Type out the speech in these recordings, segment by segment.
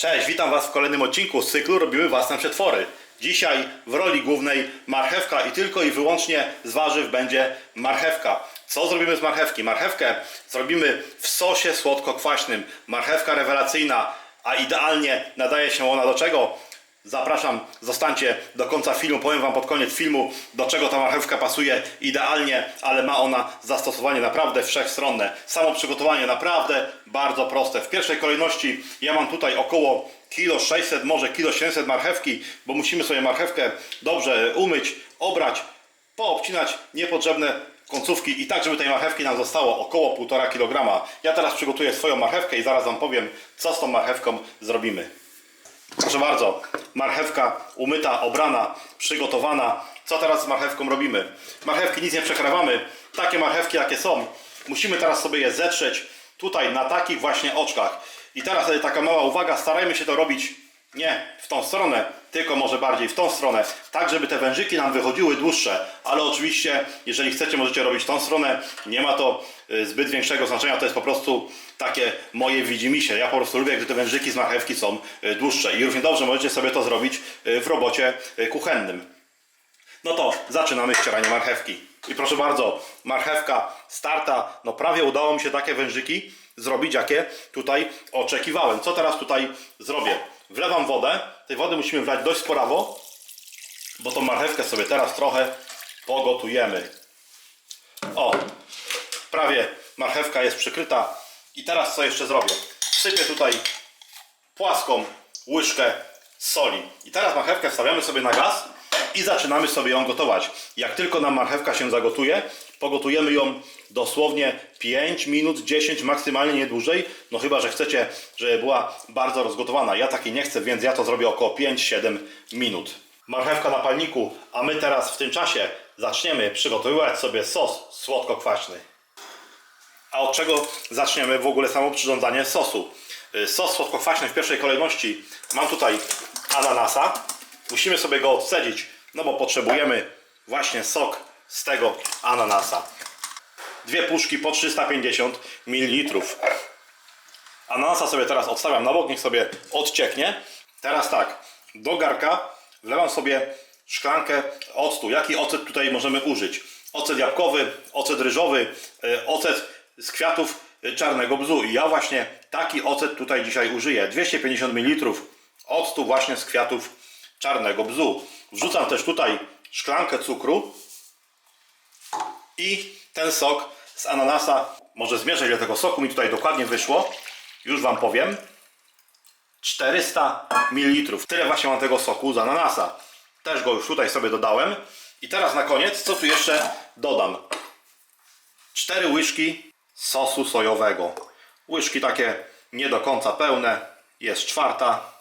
Cześć, witam Was w kolejnym odcinku z cyklu Robimy Własne Przetwory. Dzisiaj w roli głównej marchewka i tylko i wyłącznie z warzyw będzie marchewka. Co zrobimy z marchewki? Marchewkę zrobimy w sosie słodko-kwaśnym. Marchewka rewelacyjna, a idealnie nadaje się ona do czego? Zapraszam, zostańcie do końca filmu. Powiem Wam pod koniec filmu, do czego ta marchewka pasuje idealnie, ale ma ona zastosowanie naprawdę wszechstronne. Samo przygotowanie naprawdę bardzo proste. W pierwszej kolejności ja mam tutaj około kilo 600, może kilo 700 marchewki, bo musimy sobie marchewkę dobrze umyć, obrać, poobcinać niepotrzebne końcówki i tak, żeby tej marchewki nam zostało około 1,5 kg. Ja teraz przygotuję swoją marchewkę i zaraz Wam powiem, co z tą marchewką zrobimy. Proszę bardzo, marchewka umyta, obrana, przygotowana. Co teraz z marchewką robimy? Marchewki nic nie przekrawamy. Takie marchewki jakie są, musimy teraz sobie je zetrzeć tutaj na takich właśnie oczkach. I teraz taka mała uwaga, starajmy się to robić nie w tą stronę, tylko może bardziej w tą stronę, tak żeby te wężyki nam wychodziły dłuższe. Ale oczywiście, jeżeli chcecie, możecie robić tą stronę. Nie ma to y, zbyt większego znaczenia, to jest po prostu takie moje widzimisię. Ja po prostu lubię, gdy te wężyki z marchewki są y, dłuższe. I równie dobrze możecie sobie to zrobić y, w robocie kuchennym. No to zaczynamy ścieranie marchewki. I proszę bardzo, marchewka starta, no prawie udało mi się takie wężyki zrobić, jakie tutaj oczekiwałem. Co teraz tutaj zrobię? Wlewam wodę, tej wody musimy wlać dość sporawo, bo tą marchewkę sobie teraz trochę pogotujemy. O, prawie marchewka jest przykryta. I teraz co jeszcze zrobię? Wsypię tutaj płaską łyżkę soli. I teraz marchewkę wstawiamy sobie na gaz i zaczynamy sobie ją gotować. Jak tylko nam marchewka się zagotuje, pogotujemy ją dosłownie 5 minut, 10 maksymalnie nie dłużej. No chyba, że chcecie, żeby była bardzo rozgotowana. Ja takiej nie chcę, więc ja to zrobię około 5-7 minut. Marchewka na palniku, a my teraz w tym czasie zaczniemy przygotowywać sobie sos słodko-kwaśny. A od czego zaczniemy w ogóle samo przyrządzanie sosu? Y, Sos słodko-kwaśny w pierwszej kolejności mam tutaj ananasa. Musimy sobie go odcedzić, no bo potrzebujemy właśnie sok z tego ananasa. Dwie puszki po 350 ml. Ananasa sobie teraz odstawiam na bok, niech sobie odcieknie. Teraz tak, do garka wlewam sobie szklankę octu. Jaki ocet tutaj możemy użyć? Ocet jabłkowy, ocet ryżowy, y, ocet z kwiatów y, czarnego bzu. I ja właśnie taki ocet tutaj dzisiaj użyję. 250 ml octu właśnie z kwiatów czarnego bzu. Wrzucam też tutaj szklankę cukru i ten sok z ananasa. Może zmierzę ile tego soku mi tutaj dokładnie wyszło. Już Wam powiem. 400 ml. Tyle właśnie mam tego soku z ananasa. Też go już tutaj sobie dodałem. I teraz na koniec, co tu jeszcze dodam? 4 łyżki sosu sojowego. Łyżki takie nie do końca pełne. Jest czwarta.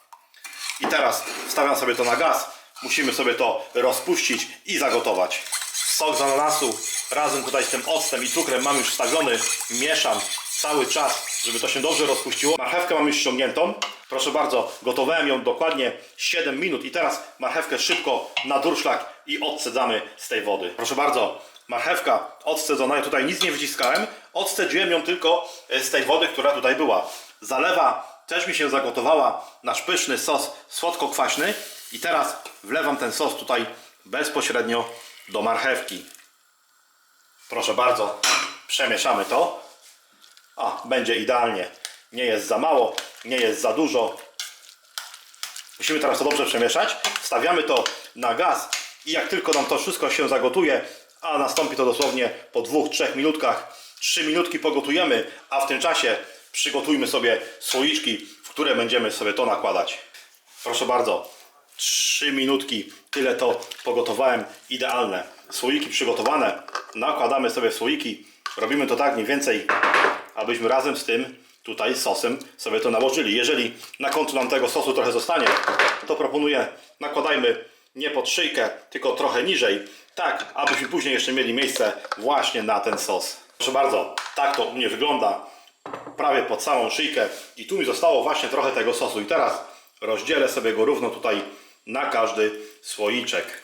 I teraz wstawiam sobie to na gaz. Musimy sobie to rozpuścić i zagotować. Sok z ananasu razem tutaj z tym octem i cukrem mam już wstawiony. Mieszam cały czas, żeby to się dobrze rozpuściło. Marchewkę mam już ściągniętą. Proszę bardzo, gotowałem ją dokładnie 7 minut i teraz marchewkę szybko na durszlak i odcedzamy z tej wody. Proszę bardzo, marchewka odcedzona, ja tutaj nic nie wyciskałem. Odcedziłem ją tylko e, z tej wody, która tutaj była. Zalewa też mi się zagotowała nasz pyszny sos słodko-kwaśny i teraz wlewam ten sos tutaj bezpośrednio do marchewki. Proszę bardzo, przemieszamy to. A, będzie idealnie. Nie jest za mało, nie jest za dużo. Musimy teraz to dobrze przemieszać. Wstawiamy to na gaz i jak tylko nam to wszystko się zagotuje, a nastąpi to dosłownie po 2-3 minutkach, 3 minutki pogotujemy, a w tym czasie przygotujmy sobie słoiczki, w które będziemy sobie to nakładać. Proszę bardzo, 3 minutki, tyle to pogotowałem, idealne. Słoiki przygotowane, nakładamy sobie słoiki, robimy to tak mniej więcej, abyśmy razem z tym tutaj sosem sobie to nałożyli. Jeżeli na końcu nam tego sosu trochę zostanie, to proponuję nakładajmy nie pod szyjkę, tylko trochę niżej, tak abyśmy później jeszcze mieli miejsce właśnie na ten sos. Proszę bardzo, tak to u mnie wygląda, prawie pod samą szyjkę i tu mi zostało właśnie trochę tego sosu i teraz rozdzielę sobie go równo tutaj na każdy słoiczek.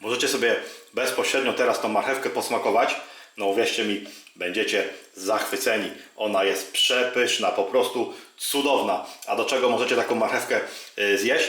Możecie sobie bezpośrednio teraz tą marchewkę posmakować. No uwierzcie mi, Będziecie zachwyceni. Ona jest przepyszna, po prostu cudowna. A do czego możecie taką marchewkę y, zjeść?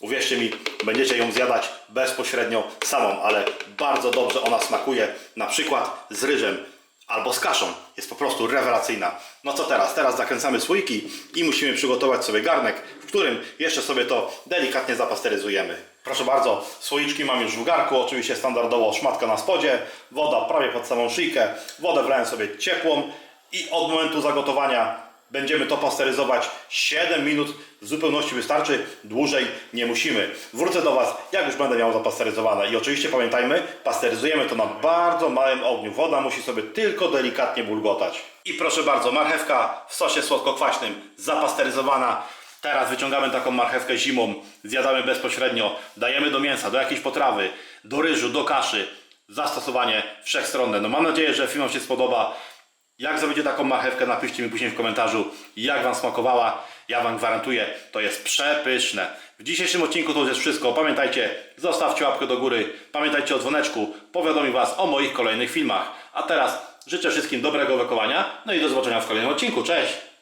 Uwierzcie mi, będziecie ją zjadać bezpośrednio samą, ale bardzo dobrze ona smakuje, na przykład z ryżem albo z kaszą. Jest po prostu rewelacyjna. No co teraz? Teraz zakręcamy słoiki i musimy przygotować sobie garnek, w którym jeszcze sobie to delikatnie zapasteryzujemy. Proszę bardzo, słoiczki mam już w garku, oczywiście standardowo szmatka na spodzie, woda prawie pod samą szyjkę, wodę wlałem sobie ciepłą i od momentu zagotowania Będziemy to pasteryzować 7 minut, w zupełności wystarczy, dłużej nie musimy. Wrócę do Was, jak już będę miał zapasteryzowane. I oczywiście pamiętajmy, pasteryzujemy to na bardzo małym ogniu. Woda musi sobie tylko delikatnie bulgotać. I proszę bardzo, marchewka w sosie słodko-kwaśnym, zapasteryzowana. Teraz wyciągamy taką marchewkę zimą, zjadamy bezpośrednio, dajemy do mięsa, do jakiejś potrawy, do ryżu, do kaszy. Zastosowanie wszechstronne. No mam nadzieję, że film się spodoba. Jak zrobicie taką marchewkę, napiszcie mi później w komentarzu, jak Wam smakowała. Ja Wam gwarantuję, to jest przepyszne. W dzisiejszym odcinku to już jest wszystko. Pamiętajcie, zostawcie łapkę do góry, pamiętajcie o dzwoneczku, powiadomi Was o moich kolejnych filmach. A teraz życzę wszystkim dobrego wykowania, no i do zobaczenia w kolejnym odcinku. Cześć!